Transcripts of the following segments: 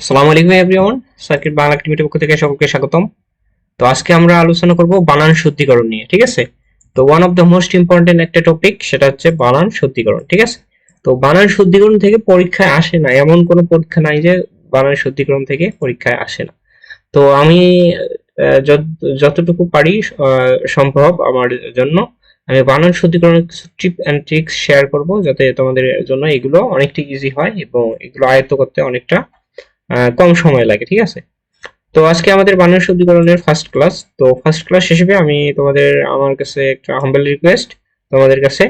আসসালামু আলাইকুম everyone, circuit Bangla activity পক্ষ থেকে সকলকে স্বাগতম। তো আজকে আমরা আলোচনা করব বানান শুদ্ধিকরণ নিয়ে, ঠিক আছে? তো one of the most important একটা টপিক সেটা হচ্ছে বানান শুদ্ধিকরণ ঠিক আছে? তো বানান শুদ্ধিকরণ থেকে পরীক্ষায় আসে না, এমন কোনো পরীক্ষা নাই যে বানান শুদ্ধিকরণ থেকে পরীক্ষায় আসে না। তো আমি যতটুকু পারি সম্ভব আমার জন্য, আমি বানান শুদ্ধিকরণের কিছু টিপ অ্যান্ড ট্রিক্স শেয়ার করব, যাতে তোমাদের জন্য এগুলো অনেকটা ইজি হয় এবং এগুলো আয়ত্ত করতে অনেকটা কম সময় লাগে, ঠিক আছে? তো আজকে আমাদের বানান শুদ্ধিকরণের ফার্স্ট ক্লাস তো ফার্স্ট ক্লাস হিসেবে আমি তোমাদের, আমার কাছে একটা হাম্বল রিকোয়েস্ট তোমাদের কাছে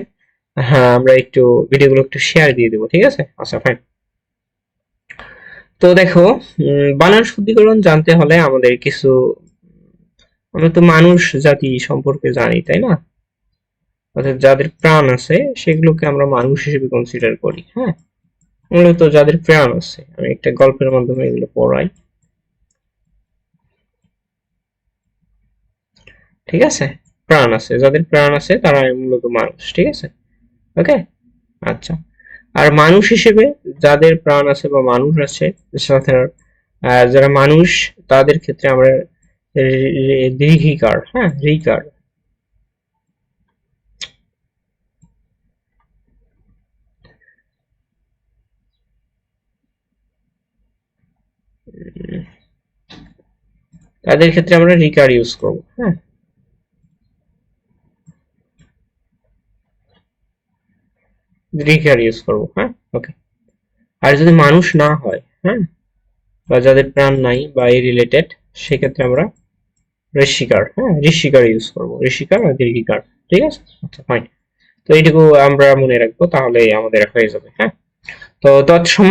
হ্যাঁ আমরা একটু ভিডিওগুলো একটু শেয়ার দিয়ে দেবো, ঠিক আছে? আচ্ছা ফাইন তো দেখো বানান শুদ্ধিকরণ জানতে হলে আমাদের কিছু, আমরা তো মানুষ জাতি সম্পর্কে জানি, তাই না? অর্থাৎ যাদের প্রাণ আছে, সেগুলোকে আমরা মানুষ হিসেবে কনসিডার করি হ্যাঁ? মূলত যাদের প্রাণ আছে, আমি একটা গল্পের মাধ্যমে এগুলো পড়াই। ঠিক আছে? প্রাণ আছে, যাদের প্রাণ আছে তারা মূলত মানুষ, ঠিক আছে? ওকে? আচ্ছা। আর মানুষ হিসেবে যাদের প্রাণ আছে বা মানুষ আছে যারা মানুষ, তাদের ক্ষেত্রে আমরা দীর্ঘিকার হ্যাঁ রিকার তাদের ক্ষেত্রে আমরা রিকার ইউজ করব হ্যাঁ? রিকার ইউজ করব হ্যাঁ? ওকে আর যদি মানুষ না হয় হ্যাঁ? বা যাদের প্রাণ নাই বা এই রিলেটেড সেক্ষেত্রে আমরা ঋষিকার হ্যাঁ? ঋষিকার ইউজ করব, ঋষিকার আর দীর্ঘিকার ঠিক আছে? আচ্ছা ফাইন তো এইটুকু আমরা মনে রাখব তাহলে আমাদের হয়ে যাবে হ্যাঁ? তো তৎসম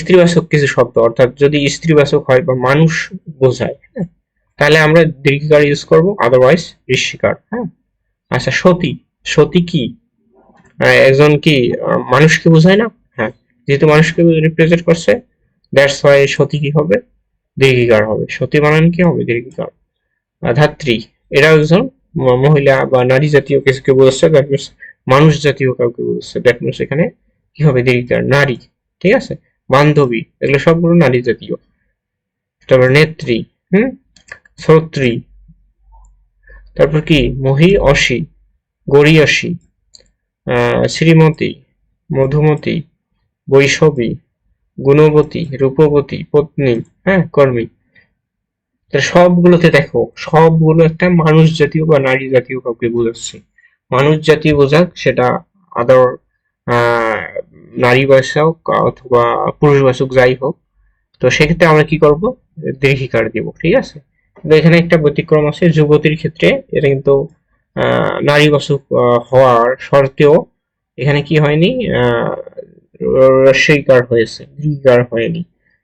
স্ত্রীবাচক কিছু শব্দ, অর্থাৎ যদি স্ত্রীবাচক হয় বা মানুষ বোঝায় হ্যাঁ তাহলে আমরা দীর্ঘিকার ইউজ করব আদারওয়াইজ ঋষিকার হ্যাঁ। আচ্ছা সতী সতী কি? একজন কি মানুষকে বোঝায় না? হ্যাঁ যেহেতু মানুষকে রিপ্রেজেন্ট করছে দ্যাটস ওয়াই সতী কি হবে? দীর্ঘিকার হবে। সতী বানান কি হবে? দীর্ঘিকার ধাত্রী এরা একজন মহিলা বা নারী জাতীয় কিছুকে বোঝাচ্ছে দ্যাট মিনস মানুষ জাতীয় কাউকে বোঝাচ্ছে দ্যাট মিনস এখানে কি হবে? দীর্ঘিকার নারী, ঠিক আছে? বান্ধবী এগুলো সবগুলো নারী জাতীয়। তারপর নেত্রী হুম? শ্রোত্রী। তারপর কি? মহি অসি আহ, শ্রীমতী মধুমতী বৈষবী গুণবতী রূপবতী পত্নী হ্যাঁ কর্মী। সবগুলোতে দেখো সবগুলো একটা মানুষ জাতীয় বা নারী জাতীয় কাউকে বোঝাচ্ছে। মানুষ জাতীয় বোঝাক সেটা আদর নারী বাসক অথবা পুরুষ বাসক যাই হোক তো সেক্ষেত্রে আমরা কি করব? দীর্ঘিকার দিব ঠিক আছে? কিন্তু এখানে একটা ব্যতিক্রম আছে যুবতীর ক্ষেত্রে এটা কিন্তু আহ, নারী বাসক আহ, হওয়ার শর্তেও এখানে কি হয়নি আহ, রস্বইকার হয়েছে দীর্ঘিকার হয়নি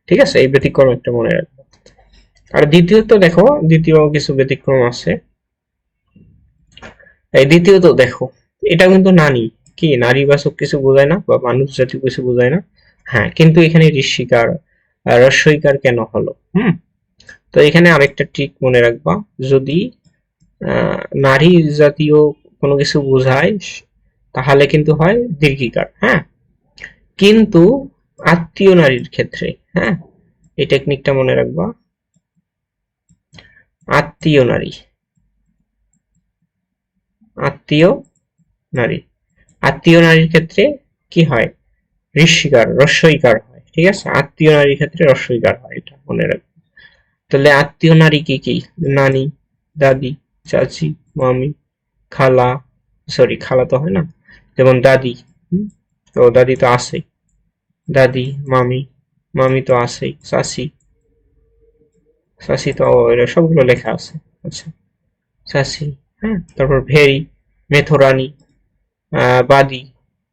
ঠিক আছে? এই ব্যতিক্রম একটা মনে রাখব। আর দ্বিতীয়ত দেখো দ্বিতীয় কিছু ব্যতিক্রম আছে। এই দ্বিতীয়ত দেখো এটা কিন্তু নারী। কি নারী বাচক কিছু বোঝায় না বা মানুষ জাতীয় কিছু বোঝায় না? হ্যাঁ কিন্তু এখানে ঋষিকার আহ, রস্বইকার কেন হলো? হুম? তো এখানে আরেকটা ট্রিক মনে রাখবা যদি নারী জাতীয় কোনো কিছু বোঝায় তাহলে কিন্তু হয় দীর্ঘিকার হ্যাঁ? কিন্তু আত্মীয় নারীর ক্ষেত্রে হ্যাঁ? এই টেকনিকটা মনে রাখবা। আত্মীয় নারী। আত্মীয় নারী। আত্মীয় নারীর ক্ষেত্রে কি হয়? ঋষিকার রস্বইকার হয়, ঠিক আছে? আত্মীয় নারীর ক্ষেত্রে রস্বইকার হয়, এটা মনে রাখবে। তাহলে আত্মীয় নারী কি কি? নানি, দাদি, চাচি, মামি, খালা সরি খালা তো হয় না? যেমন দাদি? তো দাদি তো আছেই। দাদি, মামি মামি তো আছেই। চাচি চাচি তো এরা সবগুলো লেখা আছে। আচ্ছা চাচি হ্যাঁ? তারপর ভেরি মেথরানি বাদি,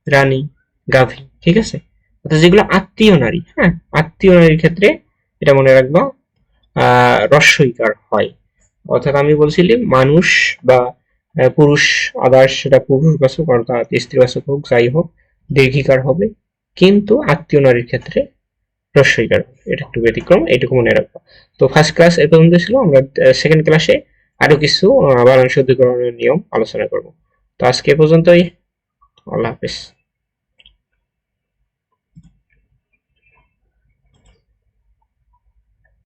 রানী গাভী ঠিক আছে? অর্থাৎ যেগুলো আত্মীয় নারী হ্যাঁ? আত্মীয় নারীর ক্ষেত্রে এটা মনে রাখবা রস্বইকার হয়। অর্থাৎ আমি বলছিলি মানুষ বা পুরুষ, আদার্স, সেটা পুরুষ বাচক অর্থাৎ স্ত্রীবাচক হোক, যাই হোক দীর্ঘিকার হবে। কিন্তু আত্মীয় নারীর ক্ষেত্রে রস্বইকার এটা একটু ব্যতিক্রম, এটুকু মনে রাখবা। তো ফার্স্ট ক্লাস এ পর্যন্ত ছিল, আমরা সেকেন্ড ক্লাসে আরও কিছু বানান শুদ্ধিকরণের নিয়ম আলোচনা করব। তো আজকে পর্যন্তই। আল্লাহ হাফেজ।